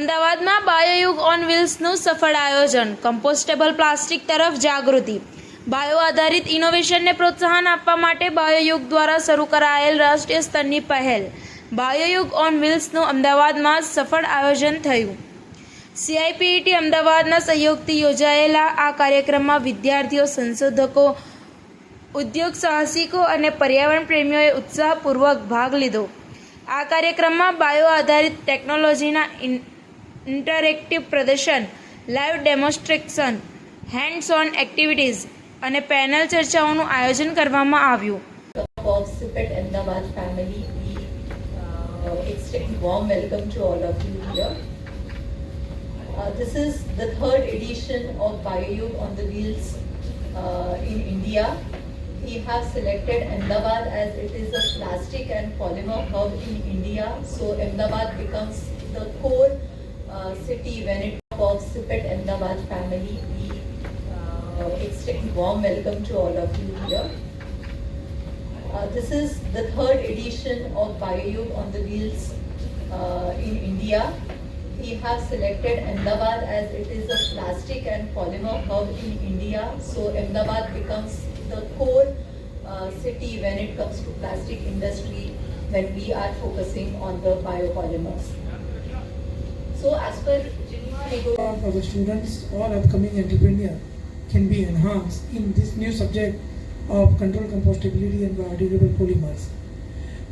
અમદાવાદમાં બાયોયુગ ઓન વ્હીલ્સનું સફળ આયોજન, કમ્પોસ્ટેબલ પ્લાસ્ટિક તરફ જાગૃતિ. બાયો આધારિત ઇનોવેશનને પ્રોત્સાહન આપવા માટે બાયોયુગ દ્વારા શરૂ કરાયેલ રાષ્ટ્રીય સ્તરની પહેલ. બાયોયુગ ઓન વ્હીલ્સનું અમદાવાદમાં સફળ આયોજન થયું. સીઆઈપીઈટી અમદાવાદના સહયોગથી યોજાયેલા આ કાર્યક્રમમાં વિદ્યાર્થીઓ, સંશોધકો, ઉદ્યોગ સાહસિકો અને પર્યાવરણ પ્રેમીઓએ ઉત્સાહપૂર્વક ભાગ લીધો. આ કાર્યક્રમમાં બાયો આધારિત ટેકનોલોજીના ઇન્ટરેક્ટિવ પ્રદર્શન live demonstration hands on activities અને પેનલ ચર્ચાઓનું આયોજન કરવામાં આવ્યું of Sipet Ahmedabad family, we uh, extend warm welcome to all of you here. Uh, this is the third edition of BioYug on the Wheels uh, in India. We have selected Ahmedabad as it is a plastic and polymer hub in India. So Ahmedabad becomes the core uh, city when it of Sipet Ahmedabad family. We uh, extend warm welcome to all of you here. Uh, this is the third edition of BioYug on the Wheels uh, in India. We have selected Ahmedabad as it is a plastic and polymer hub in India. So Ahmedabad becomes the core uh, city when it comes to plastic industry when we are focusing on the biopolymers. So as per our students or upcoming entrepreneur can be enhanced in this new subject of control compostability and biodegradable polymers.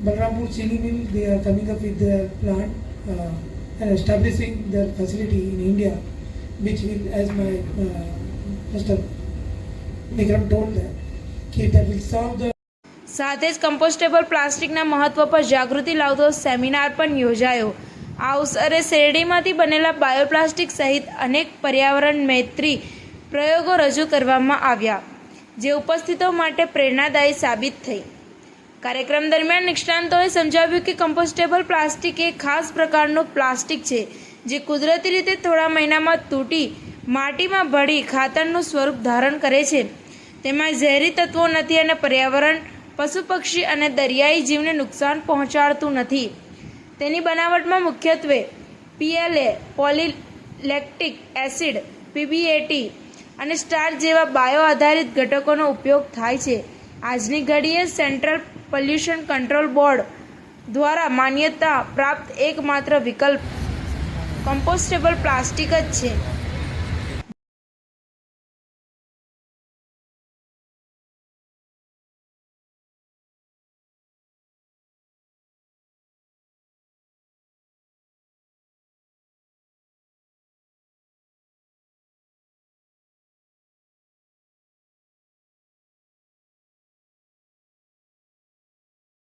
Balrampur Chini Mill, they are coming up with their plant uh, and establishing their facility in India, which will, as my uh, Mr. Nikram told that, that will solve the સાથે જ compostable પ્લાસ્ટિકના મહત્વ પર જાગૃતિ લાવતો seminar પણ યોજાયો આ અવસરે શેરડીમાંથી બનેલા બાયોપ્લાસ્ટિક સહિત અનેક પર્યાવરણ મૈત્રી પ્રયોગો રજૂ કરવામાં આવ્યા, જે ઉપસ્થિતો માટે પ્રેરણાદાયી સાબિત થઈ. કાર્યક્રમ દરમિયાન નિષ્ણાંતોએ સમજાવ્યું કે કમ્પોસ્ટેબલ પ્લાસ્ટિક એ ખાસ પ્રકારનું પ્લાસ્ટિક છે, જે કુદરતી રીતે થોડા મહિનામાં તૂટી માટીમાં ભળી ખાતરનું સ્વરૂપ ધારણ કરે છે. તેમાં ઝેરી તત્વો નથી અને પર્યાવરણ, પશુ પક્ષી અને દરિયાઈ જીવને નુકસાન પહોંચાડતું નથી. તેની બનાવટમાં મુખ્યત્વે પીએલએ, પોલિલેક્ટિક એસિડ, પીબીએટી અને સ્ટાર જેવા બાયો આધારિત ઘટકોનો ઉપયોગ થાય છે. આજની ઘડીએ સેન્ટ્રલ પોલ્યુશન કંટ્રોલ બોર્ડ દ્વારા માન્યતા પ્રાપ્ત એકમાત્ર વિકલ્પ કમ્પોસ્ટેબલ પ્લાસ્ટિક જ છે.